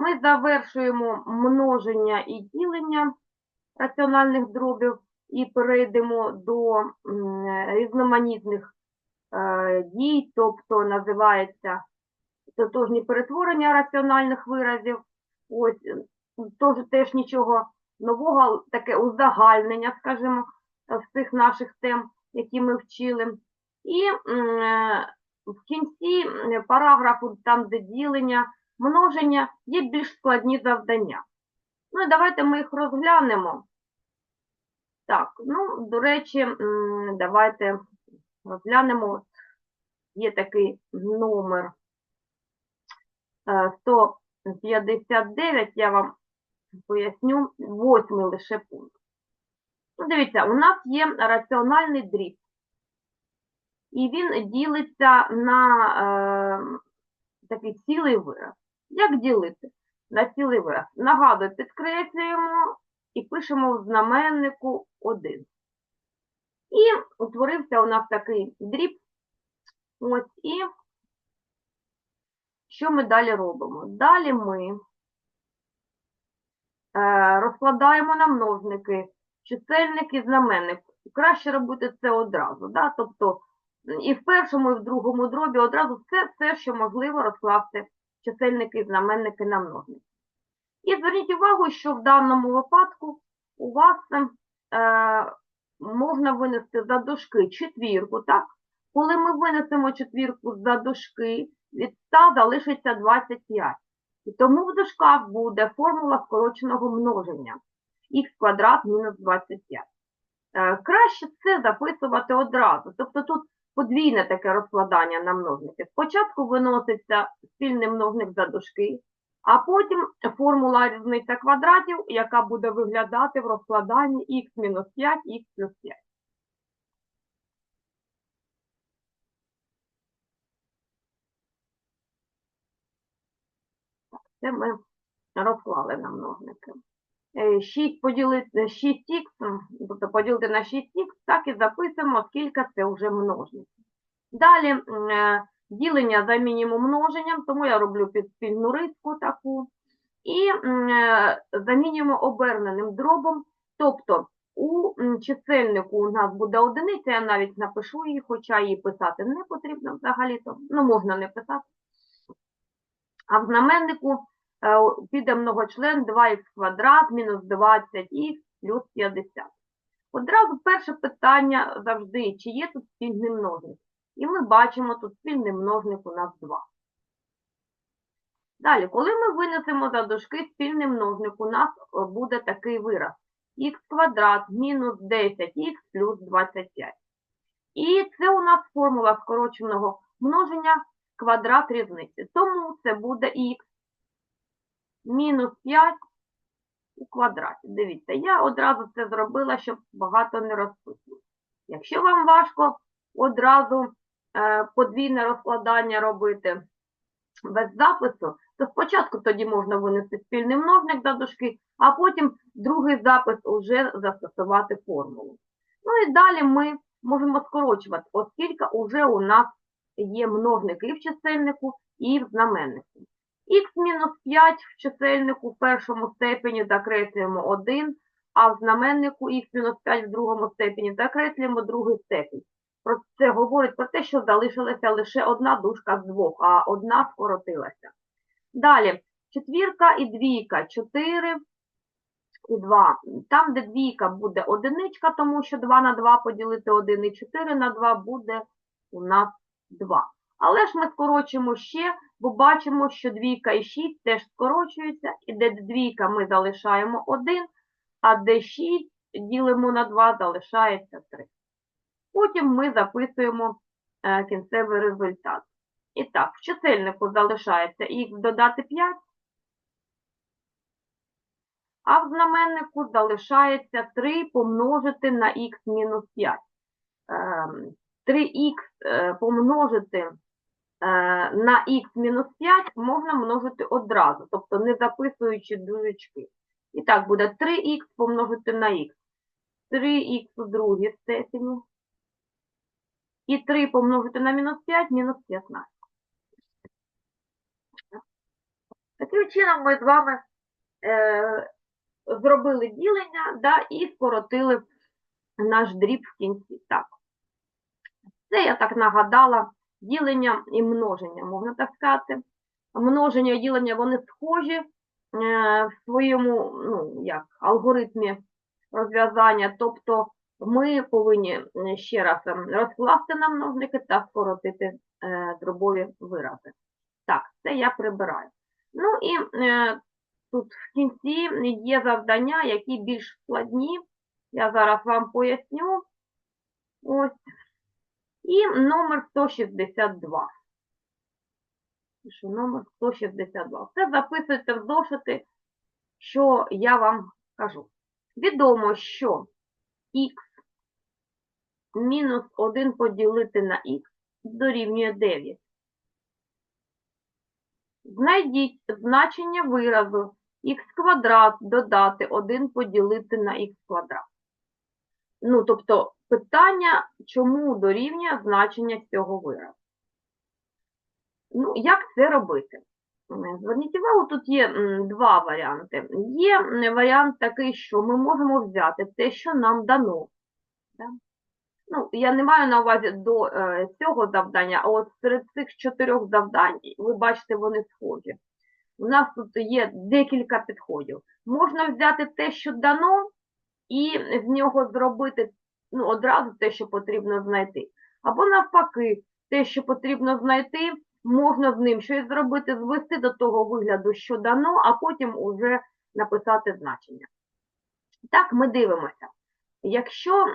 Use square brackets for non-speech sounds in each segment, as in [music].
Ми завершуємо множення і ділення раціональних дробів і перейдемо до різноманітних е, дій, тобто називається тотожні перетворення раціональних виразів. Ось е, теж, нічого нового, таке узагальнення, скажімо, цих наших тем, які ми вчили. І в кінці параграфу, там, де ділення, множення, є більш складні завдання. Ну і давайте ми їх розглянемо. Так, ну, до речі, давайте розглянемо. Є такий номер е, 159, я вам поясню, восьмий лише пункт. Ну, дивіться, у нас є раціональний дріб, і він ділиться на е, такий цілий вираз. Як ділити на цілий вираз? Нагадую, підкреслюємо і пишемо в знаменнику 1. І утворився у нас такий дріб. Ось і що ми далі робимо? Далі ми е, розкладаємо на множники, чисельник і знаменник. Краще робити це одразу. Да? Тобто і в першому, і в другому дробі одразу все, все, що можливо розкласти чисельники знаменники на множники. І зверніть увагу, що в даному випадку у вас е, можна винести за дужки четвірку, так? Коли ми винесемо четвірку за дужки, від 100 залишиться 25. І тому в дужках буде формула скороченого множення х квадрат мінус 25. Е, Краще це записувати одразу. Тобто тут подвійне таке розкладання на множники. Спочатку виноситься спільний множник за дужки, а потім формула різниця квадратів, яка буде виглядати в розкладанні х мінус 5, х плюс 5. Це ми розклали на множники. 6 поділити 6х, тобто поділити на 6х, так і записуємо, скільки це вже множник. Далі е, ділення замінюємо множенням, тому я роблю під спільну риску таку. І е, замінюємо оберненим дробом, тобто у чисельнику у нас буде одиниця, я навіть напишу її, хоча її писати не потрібно взагалі-то, ну можна не писати. А в знаменнику е, піде многочлен 2х квадрат мінус 20х плюс 50. Одразу перше питання завжди, чи є тут спільний множник. І ми бачимо, тут спільний множник у нас 2. Далі, коли ми винесемо за дужки спільний множник, у нас е, буде такий вираз. х квадрат мінус 10х плюс 25. І це у нас формула скороченого множення квадрат різниці. Тому це буде х мінус 5 у квадраті. Дивіться, я одразу це зробила, щоб багато не розписувати. Якщо вам важко одразу подвійне розкладання робити без запису, то спочатку тоді можна винести спільний множник за дужки, а потім другий запис вже застосувати формулу. Ну і далі ми можемо скорочувати, оскільки вже у нас є множники і в чисельнику, і в знаменнику. Х-5 в чисельнику в першому степені закреслюємо 1, а в знаменнику х-5 в другому степені закреслюємо другий степень. Про це говорить про те, що залишилася лише одна дужка з двох, а одна скоротилася. Далі, четвірка і двійка, 4 і 2. Там, де двійка буде одиничка, тому що 2 на 2 поділити 1 і 4 на 2 буде у нас 2. Але ж ми скорочимо ще, бо бачимо, що двійка і 6 теж скорочуються, і де двійка ми залишаємо 1, а де 6 ділимо на 2, залишається 3. Потім ми записуємо е, кінцевий результат. І так, в чисельнику залишається х додати 5, а в знаменнику залишається 3 помножити на х мінус 5. 3х е, помножити е, на х мінус 5 можна множити одразу, тобто не записуючи дужечки. І так, буде 3х помножити на х. 3х у другій степені. І 3 помножити на мінус 5, мінус 15. Таким чином ми з вами е, зробили ділення да, і скоротили наш дріб в кінці. Так. Це я так нагадала ділення і множення, можна так сказати. Множення і ділення вони схожі е, в своєму ну, як, алгоритмі розв'язання. Тобто ми повинні ще раз ем, розкласти на множники та скоротити е, дробові вирази. Так, це я прибираю. Ну і е, тут в кінці є завдання, які більш складні. Я зараз вам поясню. Ось. І номер 162. Пишу номер 162. Це записуйте в зошити, що я вам кажу. Відомо, що х мінус 1 поділити на х дорівнює 9. Знайдіть значення виразу х квадрат додати 1 поділити на х квадрат. Ну, тобто, питання, чому дорівнює значення цього виразу. Ну, як це робити? Зверніть увагу, тут є два варіанти. Є варіант такий, що ми можемо взяти те, що нам дано. Ну, я не маю на увазі до е, цього завдання, а от серед цих чотирьох завдань, ви бачите, вони схожі. У нас тут є декілька підходів. Можна взяти те, що дано, і з нього зробити ну, одразу те, що потрібно знайти. Або навпаки, те, що потрібно знайти, можна з ним щось зробити, звести до того вигляду, що дано, а потім уже написати значення. Так, ми дивимося. Якщо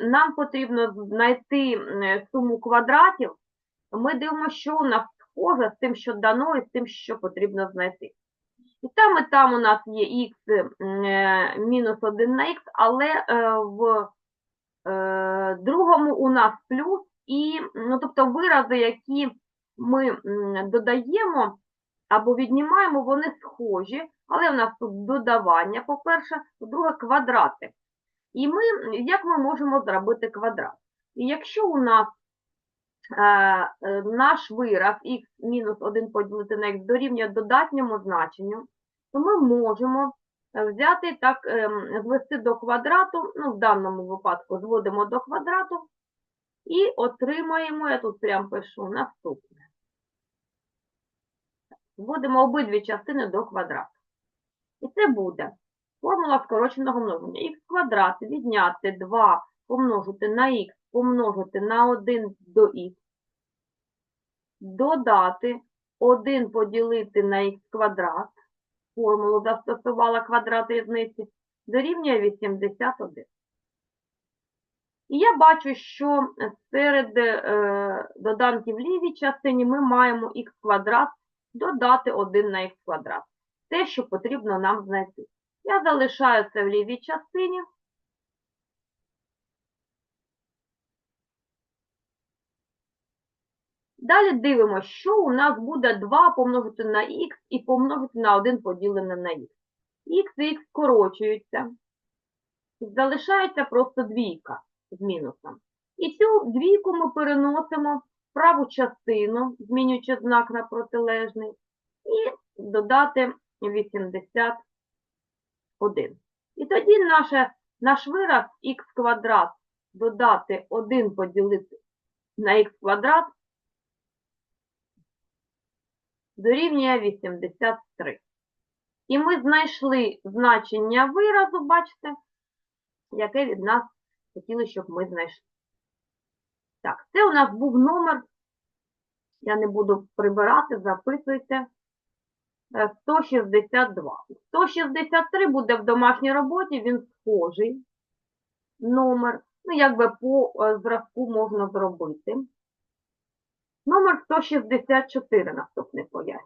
нам потрібно знайти суму квадратів, ми дивимося, що у нас схоже з тим, що дано, і з тим, що потрібно знайти. І там, і там у нас є х е, мінус 1 на х, але е, в е, другому у нас плюс, і, ну, тобто вирази, які ми додаємо або віднімаємо, вони схожі, але у нас тут додавання, по-перше, по-друге, квадрати. І ми, як ми можемо зробити квадрат? І якщо у нас е, е, наш вираз х мінус 1 поділити на х дорівнює додатньому значенню, то ми можемо е, взяти так, ем, звести до квадрату, ну, в даному випадку зводимо до квадрату і отримаємо, я тут прям пишу, наступне. Зводимо обидві частини до квадрату. І це буде формула скороченого множення. х квадрат відняти 2 помножити на х, помножити на 1 до х, додати 1 поділити на х квадрат, формулу застосувала квадрат різниці, дорівнює 81. І я бачу, що серед е, доданків лівій частині ми маємо х квадрат додати 1 на х квадрат. Те, що потрібно нам знайти. Я залишаю це в лівій частині. Далі дивимося, що у нас буде 2 помножити на х і помножити на 1 поділене на х. Х і х скорочуються. Залишається просто двійка з мінусом. І цю двійку ми переносимо в праву частину, змінюючи знак на протилежний, і додати 81. І тоді наше, наш вираз х квадрат додати 1 поділити на х квадрат дорівнює 83. І ми знайшли значення виразу, бачите, яке від нас хотіли, щоб ми знайшли. Так, це у нас був номер, я не буду прибирати, записуйте. Е, 162. 163 буде в домашній роботі, він схожий номер. Ну, якби по е, зразку можна зробити. Номер 164 наступний пояснює.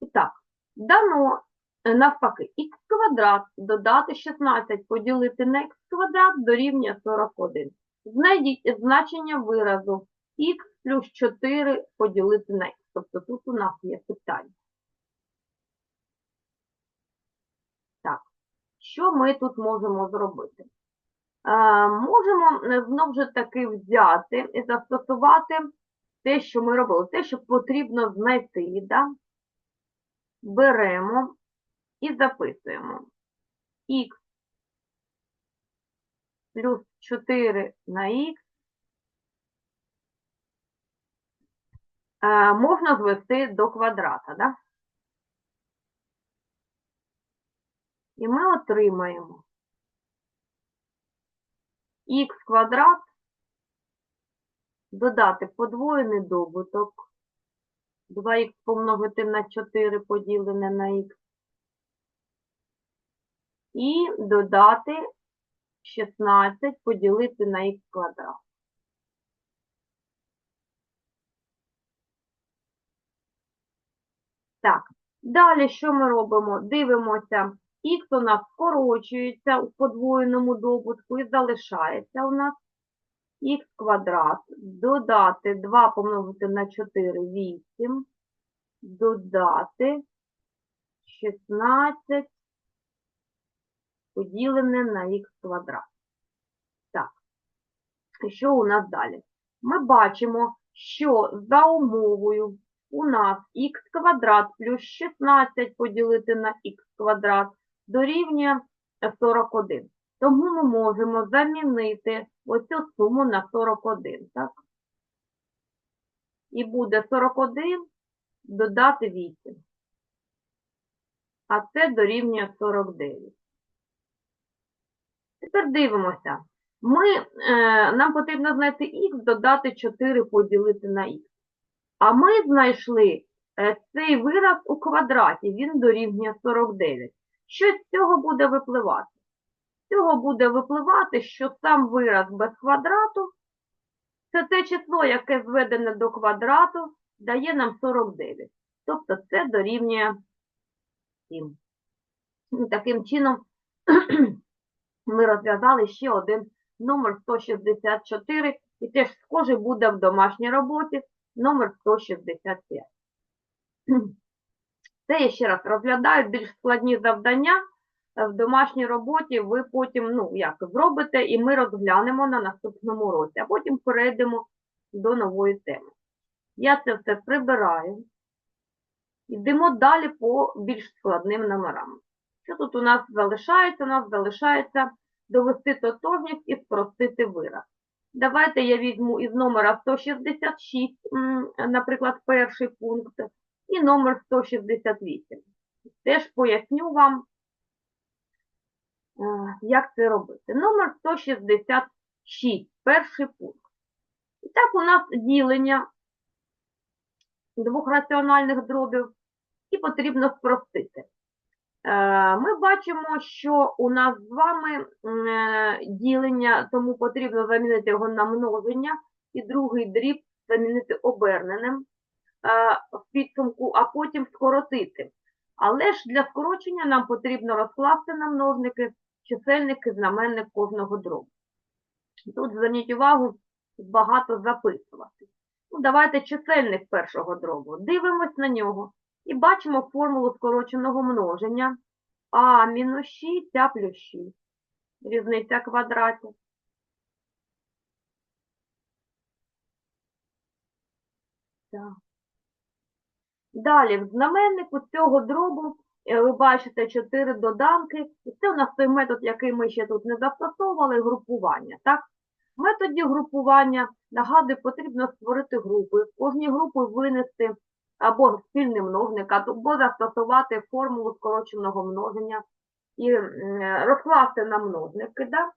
І так, дано е, навпаки х квадрат додати 16 поділити на х квадрат дорівнює 41. Знайдіть значення виразу х плюс 4 поділити на х. Тобто тут у нас є питання. Так, що ми тут можемо зробити? Е, можемо е, знов же таки взяти і застосувати те, що ми робили, те, що потрібно знайти, да? беремо і записуємо. Х плюс 4 на х е, можна звести до квадрата, да? І ми отримаємо х квадрат додати подвоєний добуток, 2х помножити на 4 поділене на х, і додати 16 поділити на х квадрат. Так, далі що ми робимо? Дивимося, х у нас скорочується у подвоєному добутку і залишається у нас х квадрат, додати 2 помножити на 4 – 8, додати 16 поділене на х квадрат. Так, що у нас далі? Ми бачимо, що за умовою у нас х квадрат плюс 16 поділити на х квадрат дорівнює 41. Тому ми можемо замінити оцю суму на 41, так? І буде 41 додати 8. А це дорівнює 49. Тепер дивимося. Ми, е, Нам потрібно знайти х, додати 4 поділити на х. А ми знайшли е, цей вираз у квадраті, він дорівнює 49. Що з цього буде випливати? З цього буде випливати, що сам вираз без квадрату, це те число, яке зведене до квадрату, дає нам 49. Тобто це дорівнює 7. І таким чином [clears throat] ми розв'язали ще один номер 164, і теж схожий буде в домашній роботі номер 165. [clears throat] Це я ще раз розглядаю більш складні завдання в домашній роботі. Ви потім, ну, як зробите, і ми розглянемо на наступному році, а потім перейдемо до нової теми. Я це все прибираю. Йдемо далі по більш складним номерам. Що тут у нас залишається? У нас залишається довести тотожність і спростити вираз. Давайте я візьму із номера 166, наприклад, перший пункт, і номер 168. Теж поясню вам, як це робити. Номер 166, перший пункт. І так, у нас ділення двох раціональних дробів, і потрібно спростити. Ми бачимо, що у нас з вами ділення, тому потрібно замінити його на множення, і другий дріб замінити оберненим в підсумку, а потім скоротити. Але ж для скорочення нам потрібно розкласти на множники чисельник і знаменник кожного дробу. Тут зверніть увагу, багато записувати. Ну, Давайте чисельник першого дробу. Дивимось на нього і бачимо формулу скороченого множення а мінус 6, а плюс 6. Різниця квадратів. Далі, в знаменнику цього дробу е, ви бачите 4 доданки. І це у нас той метод, який ми ще тут не застосовували, групування. Так? В методі групування, нагадую, потрібно створити групи. В кожній групі винести або спільний множник, або застосувати формулу скороченого множення і розкласти на множники, да?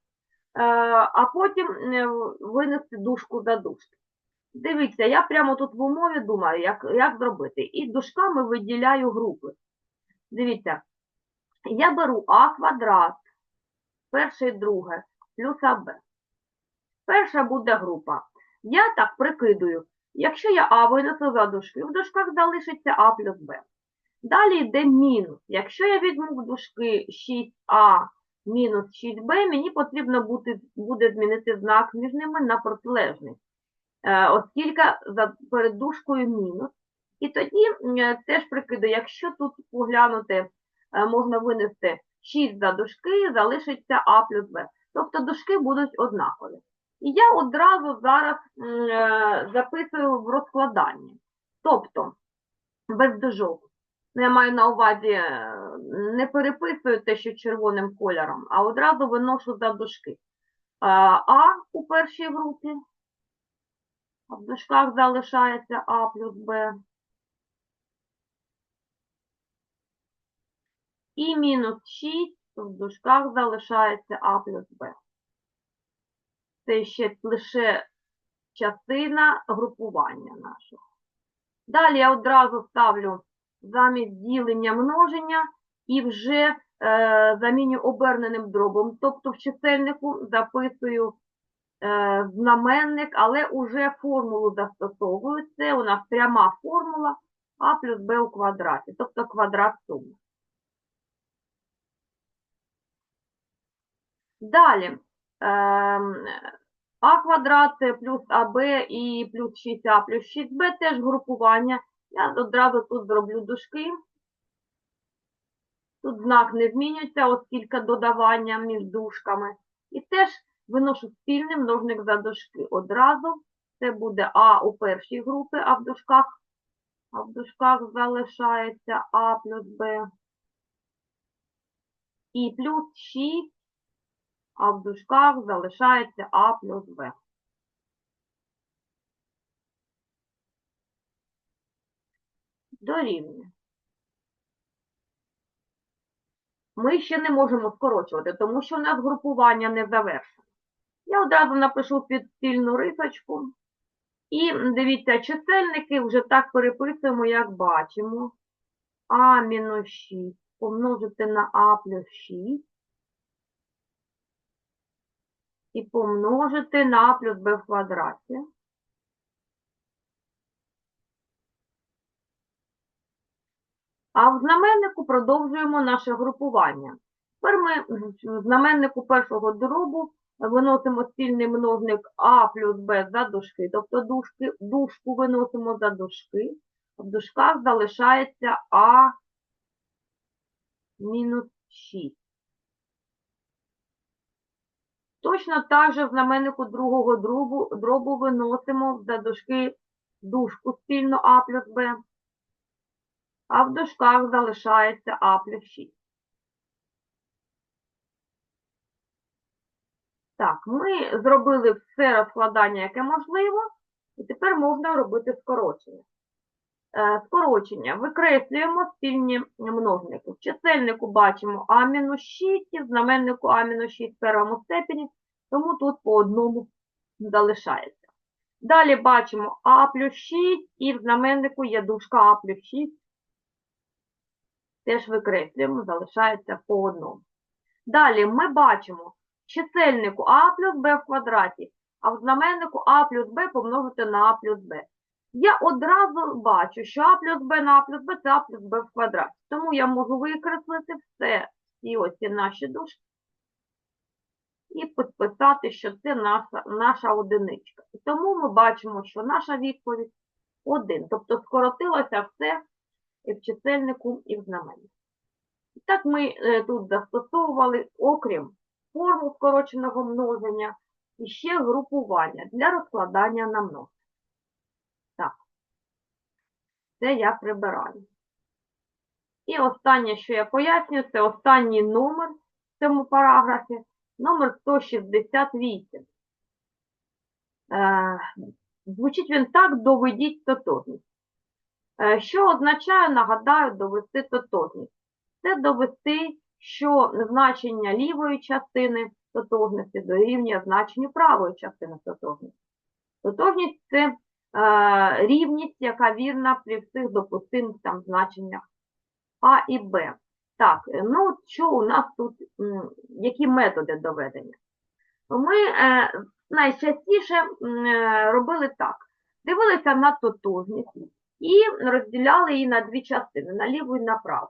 а потім винести дужку за дужки. Дивіться, я прямо тут в умові думаю, як як зробити. І дужками виділяю групи. Дивіться, я беру А квадрат, перше і друге, плюс АБ. Перша буде група. Я так прикидую, Якщо я А винесу за дужки, в дужках залишиться А плюс Б. Далі йде мінус. Якщо я візьму в дужки 6А мінус 6Б, мені потрібно буде, буде змінити знак між ними на протилежний, е, оскільки за, перед дужкою мінус. І тоді теж прикидаю, якщо тут поглянути, е, можна винести 6 за дужки, залишиться А плюс Б. Тобто дужки будуть однакові. І я одразу зараз е, записую в розкладанні. Тобто, без дужок. Ну, Я маю на увазі, е, не переписую те, що червоним кольором, а одразу виношу за дужки. Е, А у першій групі, а в дужках залишається А плюс Б. І мінус 6 в дужках залишається А плюс Б. Це ще лише частина групування нашого. Далі я одразу ставлю замість ділення множення і вже е, заміню оберненим дробом. Тобто в чисельнику записую е, знаменник, але уже формулу застосовую. Це у нас пряма формула А плюс Б у квадраті, тобто квадрат суми. Далі. ем, А квадрат плюс АБ і плюс 6А плюс 6Б теж групування. Я одразу тут зроблю дужки. Тут знак не змінюється, оскільки додавання між дужками. І теж виношу спільний множник за дужки. Одразу це буде А у першій групі, а в дужках, а в дужках залишається А плюс Б. І плюс 6 а в дужках залишається А плюс Б. Дорівнює. Ми ще не можемо скорочувати, тому що у нас групування не завершено. Я одразу напишу під спільну рисочку. І дивіться, чисельники вже так переписуємо, як бачимо. А мінус 6 помножити на А плюс 6. І помножити на плюс Б в квадраті. А в знаменнику продовжуємо наше групування. Тепер ми в знаменнику першого дробу виносимо спільний множник А плюс Б за дужки, тобто дужки, дужку виносимо за дужки, в дужках залишається А мінус 6. Точно так же в знаменнику другого дробу, дробу виносимо за дужки дужку спільно А плюс Б, а в дужках залишається А плюс 6. Так, ми зробили все розкладання, яке можливо, і тепер можна робити скорочення. Е, Скорочення. Викреслюємо спільні множники. В чисельнику бачимо А-6 в знаменнику А-6 в першому степені, тому тут по одному залишається. Далі бачимо А плюс 6 і в знаменнику є дужка А плюс 6. Теж викреслюємо, залишається по одному. Далі ми бачимо чисельнику А плюс Б в квадраті, а в знаменнику А плюс Б помножити на А плюс Б. Я одразу бачу, що А плюс Б на А плюс Б це А плюс Б в квадраті. Тому я можу викреслити все, всі ось ці наші дужки і підписати, що це наша, наша одиничка. І тому ми бачимо, що наша відповідь 1. Тобто скоротилося все і в чисельнику, і в знаменнику. І так ми е, тут застосовували, окрім форму скороченого множення, і ще групування для розкладання на множення. Так, це я прибираю. І останнє, що я пояснюю, це останній номер в цьому параграфі, номер 168. Е, звучить він так, доведіть тотожність. Е, що означає, нагадаю, довести тотожність? Це довести, що значення лівої частини тотожності дорівнює значенню правої частини тотожності. Тотожність – це е, рівність, яка вірна при всіх допустимих там значеннях А і Б. Так, е, ну що у нас тут, які методи доведення? Ми е, найчастіше е, робили так. Дивилися на тотожність і розділяли її на дві частини, на ліву і на праву.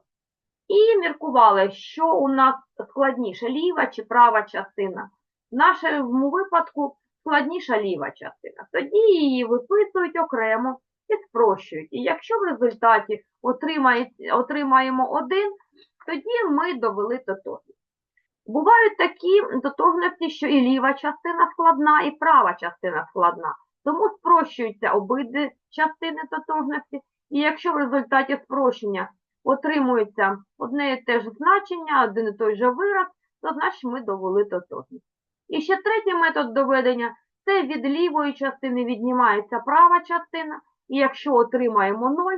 І міркували, що у нас складніше, ліва чи права частина. В нашому випадку складніша ліва частина. Тоді її виписують окремо і спрощують. І якщо в результаті отримаємо один, тоді ми довели тотожність. Бувають такі тотожності, що і ліва частина складна, і права частина складна. Тому спрощуються обидві частини тотожності, і якщо в результаті спрощення отримується одне і те ж значення, один і той же вираз, то значить ми довели тотожність. І ще третій метод доведення це від лівої частини віднімається права частина, і якщо отримаємо 0,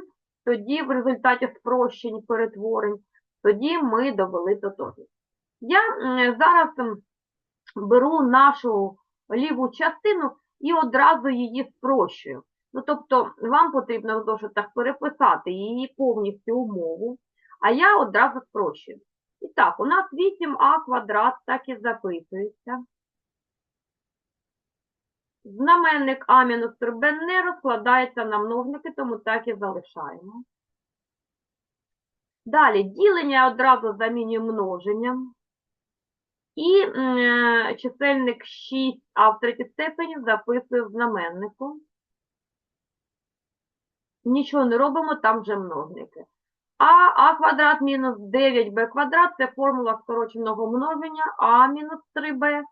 тоді в результаті спрощень перетворень, тоді ми довели тотожність. Я зараз беру нашу ліву частину і одразу її спрощую. Ну, тобто, вам потрібно в зошитах переписати її повністю умову, а я одразу спрощую. І так, у нас 8а квадрат так і записується. Знаменник А мінус 3b не розкладається на множники, тому так і залишаємо. Далі, ділення одразу замінюємо множенням. І чисельник 6а в третій степені записую в знаменнику. Нічого не робимо, там вже множники. А, а квадрат мінус 9b квадрат – це формула скороченого множення а мінус 3b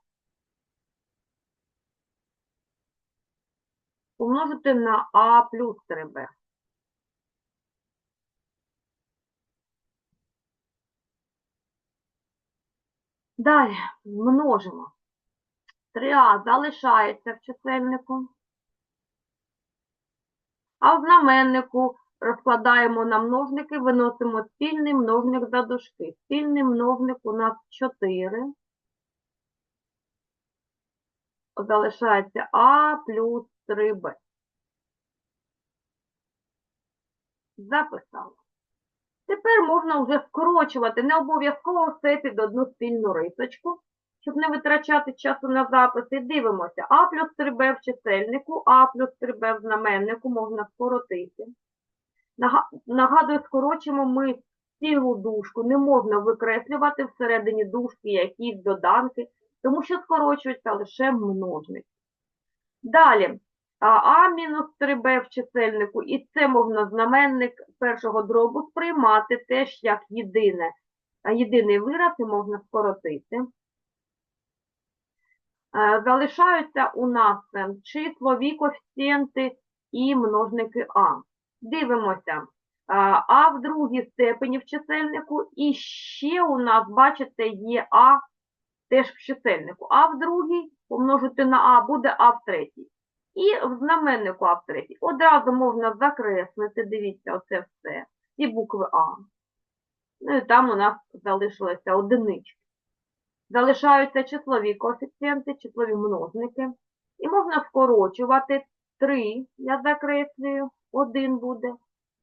помножити на а плюс 3b. Далі множимо. 3а залишається в чисельнику. А в знаменнику розкладаємо на множники, виносимо спільний множник за дужки. Спільний множник у нас 4. Залишається а плюс 3b. Записали. Тепер можна вже скорочувати, не обов'язково все під одну спільну рисочку, щоб не витрачати часу на записи. Дивимося, а плюс 3b в чисельнику, а плюс 3b в знаменнику можна скоротити. Нагадую, скорочимо ми цілу дужку, не можна викреслювати всередині дужки якісь доданки, тому що скорочується лише множник. Далі, а, мінус 3b в чисельнику, і це можна знаменник першого дробу сприймати теж як єдине, а єдиний вираз і можна скоротити. Е, Залишаються у нас е, числові коефіцієнти і множники а. Дивимося. е, А в другій степені в чисельнику, і ще у нас, бачите, є А теж в чисельнику. А в другій помножити на А буде А в третій. І в знаменнику А. Одразу можна закреслити, дивіться, оце все, і букви А. Ну і там у нас залишилися одинички. Залишаються числові коефіцієнти, числові множники. І можна скорочувати 3, я закреслюю, 1 буде.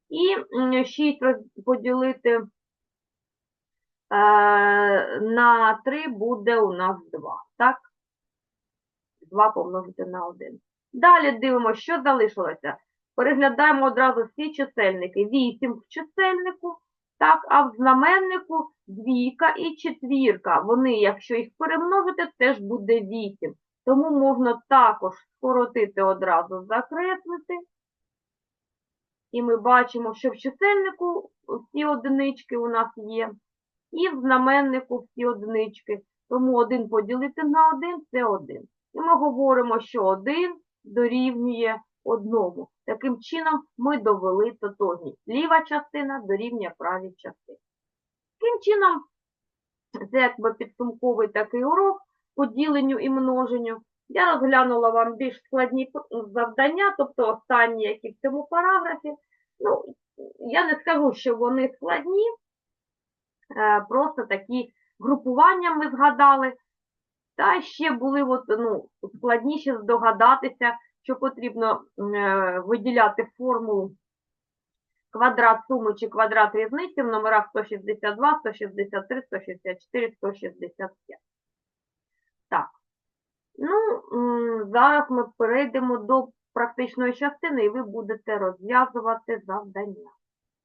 І 6 поділити е, на 3 буде у нас 2. Так? 2 помножити на 1. Далі дивимося, що залишилося. Переглядаємо одразу всі чисельники. 8 в чисельнику, так, а в знаменнику двійка і четвірка. Вони, якщо їх перемножити, теж буде 8. Тому можна також скоротити одразу, закреслити. І ми бачимо, що в чисельнику всі одинички у нас є, і в знаменнику всі одинички. Тому 1 поділити на 1 – це 1. І ми говоримо, що 1 дорівнює 1. Таким чином ми довели тотожність. Ліва частина дорівнює правій частині. Таким чином, це якби підсумковий такий урок по діленню і множенню. Я розглянула вам більш складні завдання, тобто останні, які в цьому параграфі. Ну, я не скажу, що вони складні, е, просто такі групування ми згадали. Та ще були от, ну, складніше здогадатися, що потрібно е, виділяти формулу квадрат суми чи квадрат різниці в номерах 162, 163, 164, 165. Так. Ну, зараз ми перейдемо до практичної частини, і ви будете розв'язувати завдання.